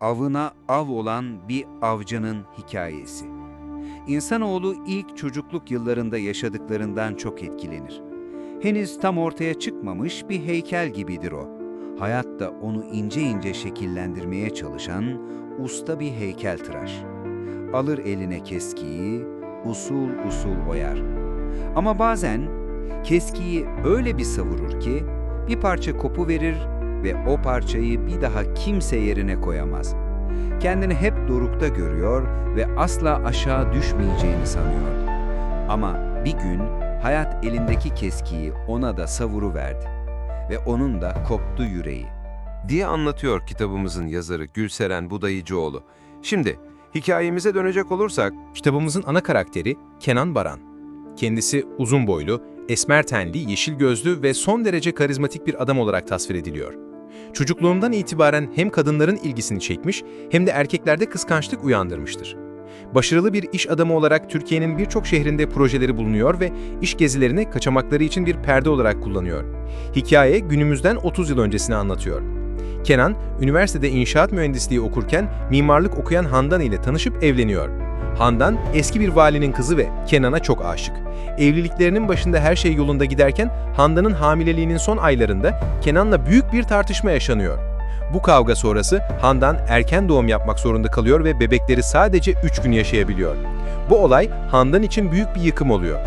avına av olan bir avcının hikayesi. İnsanoğlu ilk çocukluk yıllarında yaşadıklarından çok etkilenir. Henüz tam ortaya çıkmamış bir heykel gibidir o. Hayatta onu ince ince şekillendirmeye çalışan usta bir heykeltıraş. Alır eline keskiyi, usul usul oyar. Ama bazen keskiyi öyle bir savurur ki bir parça kopu verir ve o parçayı bir daha kimse yerine koyamaz. Kendini hep dorukta görüyor ve asla aşağı düşmeyeceğini sanıyor. Ama bir gün hayat elindeki keskiyi ona da savuru verdi ve onun da koptu yüreği. diye anlatıyor kitabımızın yazarı Gülseren Budayıcıoğlu. Şimdi hikayemize dönecek olursak Kitabımızın ana karakteri Kenan Baran. Kendisi uzun boylu, esmer tenli, yeşil gözlü ve son derece karizmatik bir adam olarak tasvir ediliyor. Çocukluğundan itibaren hem kadınların ilgisini çekmiş hem de erkeklerde kıskançlık uyandırmıştır. Başarılı bir iş adamı olarak Türkiye'nin birçok şehrinde projeleri bulunuyor ve iş gezilerini kaçamakları için bir perde olarak kullanıyor. Hikaye günümüzden 30 yıl öncesini anlatıyor. Kenan, üniversitede inşaat mühendisliği okurken mimarlık okuyan Handan ile tanışıp evleniyor. Handan eski bir valinin kızı ve Kenan'a çok aşık. Evliliklerinin başında her şey yolunda giderken Handan'ın hamileliğinin son aylarında Kenan'la büyük bir tartışma yaşanıyor. Bu kavga sonrası Handan erken doğum yapmak zorunda kalıyor ve bebekleri sadece 3 gün yaşayabiliyor. Bu olay Handan için büyük bir yıkım oluyor.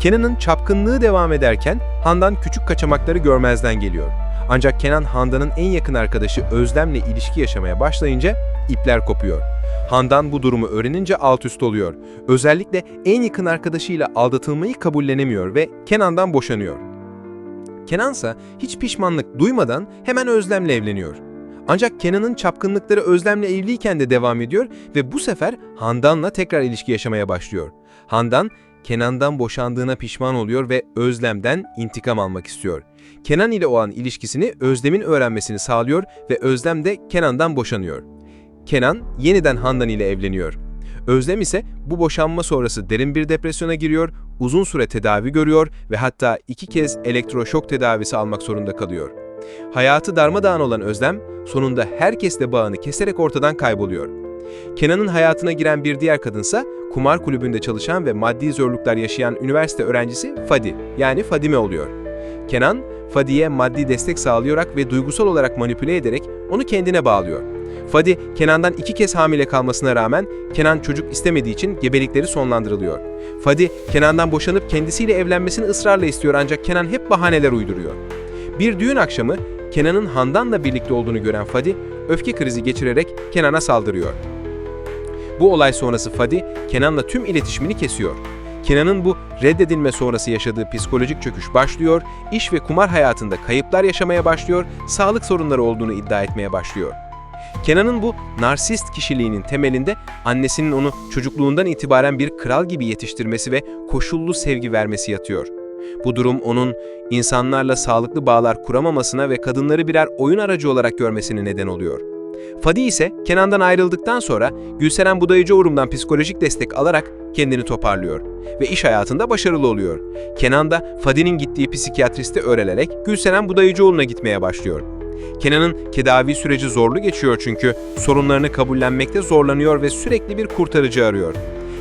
Kenan'ın çapkınlığı devam ederken Handan küçük kaçamakları görmezden geliyor. Ancak Kenan Handan'ın en yakın arkadaşı Özlem'le ilişki yaşamaya başlayınca ipler kopuyor. Handan bu durumu öğrenince alt üst oluyor. Özellikle en yakın arkadaşıyla aldatılmayı kabullenemiyor ve Kenan'dan boşanıyor. Kenansa hiç pişmanlık duymadan hemen Özlem'le evleniyor. Ancak Kenan'ın çapkınlıkları Özlem'le evliyken de devam ediyor ve bu sefer Handan'la tekrar ilişki yaşamaya başlıyor. Handan, Kenan'dan boşandığına pişman oluyor ve Özlem'den intikam almak istiyor. Kenan ile olan ilişkisini Özlem'in öğrenmesini sağlıyor ve Özlem de Kenan'dan boşanıyor. Kenan yeniden Handan ile evleniyor. Özlem ise bu boşanma sonrası derin bir depresyona giriyor, uzun süre tedavi görüyor ve hatta iki kez elektroşok tedavisi almak zorunda kalıyor. Hayatı darmadağın olan Özlem, sonunda herkesle bağını keserek ortadan kayboluyor. Kenan'ın hayatına giren bir diğer kadınsa kumar kulübünde çalışan ve maddi zorluklar yaşayan üniversite öğrencisi Fadi, yani Fadime oluyor. Kenan, Fadi'ye maddi destek sağlayarak ve duygusal olarak manipüle ederek onu kendine bağlıyor. Fadi, Kenan'dan iki kez hamile kalmasına rağmen Kenan çocuk istemediği için gebelikleri sonlandırılıyor. Fadi, Kenan'dan boşanıp kendisiyle evlenmesini ısrarla istiyor ancak Kenan hep bahaneler uyduruyor. Bir düğün akşamı Kenan'ın Handan'la birlikte olduğunu gören Fadi, öfke krizi geçirerek Kenan'a saldırıyor. Bu olay sonrası Fadi, Kenan'la tüm iletişimini kesiyor. Kenan'ın bu reddedilme sonrası yaşadığı psikolojik çöküş başlıyor, iş ve kumar hayatında kayıplar yaşamaya başlıyor, sağlık sorunları olduğunu iddia etmeye başlıyor. Kenan'ın bu narsist kişiliğinin temelinde annesinin onu çocukluğundan itibaren bir kral gibi yetiştirmesi ve koşullu sevgi vermesi yatıyor. Bu durum onun insanlarla sağlıklı bağlar kuramamasına ve kadınları birer oyun aracı olarak görmesine neden oluyor. Fadi ise Kenan'dan ayrıldıktan sonra Gülseren Budayıcıoğlu'ndan psikolojik destek alarak kendini toparlıyor ve iş hayatında başarılı oluyor. Kenan da Fadi'nin gittiği psikiyatriste öğrenerek Gülseren Budayıcıoğlu'na gitmeye başlıyor. Kenan'ın tedavi süreci zorlu geçiyor çünkü sorunlarını kabullenmekte zorlanıyor ve sürekli bir kurtarıcı arıyor.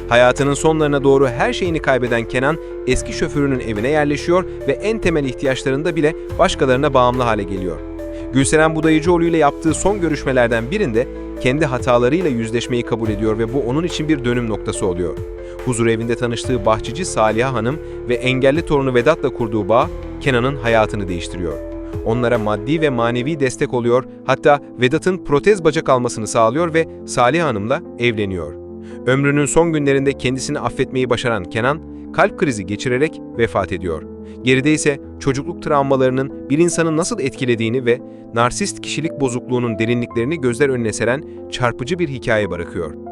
Hayatının sonlarına doğru her şeyini kaybeden Kenan, eski şoförünün evine yerleşiyor ve en temel ihtiyaçlarında bile başkalarına bağımlı hale geliyor. Gülseren Budayıcıoğlu ile yaptığı son görüşmelerden birinde kendi hatalarıyla yüzleşmeyi kabul ediyor ve bu onun için bir dönüm noktası oluyor. Huzur evinde tanıştığı bahçıcı Saliha Hanım ve engelli torunu Vedat'la kurduğu bağ Kenan'ın hayatını değiştiriyor. Onlara maddi ve manevi destek oluyor, hatta Vedat'ın protez bacak almasını sağlıyor ve Salih Hanım'la evleniyor. Ömrünün son günlerinde kendisini affetmeyi başaran Kenan, kalp krizi geçirerek vefat ediyor. Geride ise çocukluk travmalarının bir insanı nasıl etkilediğini ve narsist kişilik bozukluğunun derinliklerini gözler önüne seren çarpıcı bir hikaye bırakıyor.